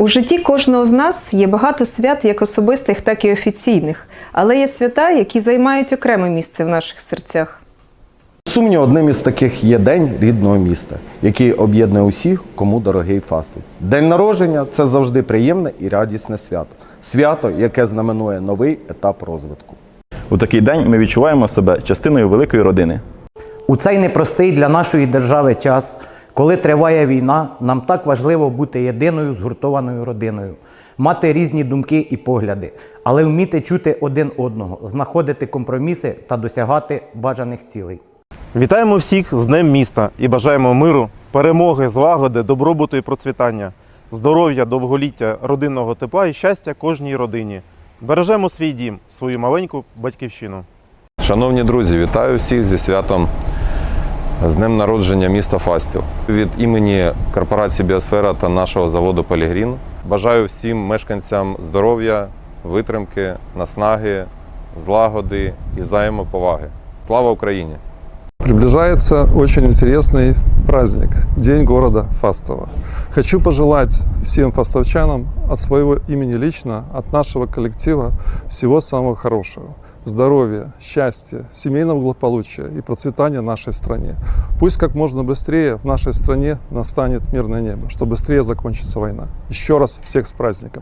У житті кожного з нас є багато свят, як особистих, так і офіційних, але є свята, які займають окреме місце в наших серцях. Сумні, одним із таких є День рідного міста, який об'єднує усіх, кому дорогий фастфуд. День народження це завжди приємне і радісне свято. Свято, яке знаменує новий етап розвитку. У такий день ми відчуваємо себе частиною великої родини. У цей непростий для нашої держави час, коли триває війна, нам так важливо бути єдиною згуртованою родиною, мати різні думки і погляди, але вміти чути один одного, знаходити компроміси та досягати бажаних цілей. Вітаємо всіх з Днем міста і бажаємо миру, перемоги, злагоди, добробуту і процвітання, здоров'я, довголіття, родинного тепла і щастя кожній родині. Бережемо свій дім, свою маленьку батьківщину. Шановні друзі, вітаю всіх зі святом з днем народження міста Фастів. Від імені корпорації Біосфера та нашого заводу Полігрін бажаю всім мешканцям здоров'я, витримки, наснаги, злагоди і взаємоповаги. Слава Україні! Приближается очень интересный праздник – День города Фастова. Хочу пожелать всем фастовчанам от своего имени лично, от нашего коллектива всего самого хорошего Здоровья, счастья, семейного благополучия и процветания нашей стране. Пусть как можно быстрее в нашей стране настанет мирное небо, чтобы быстрее закончится война. Еще раз всех с праздником!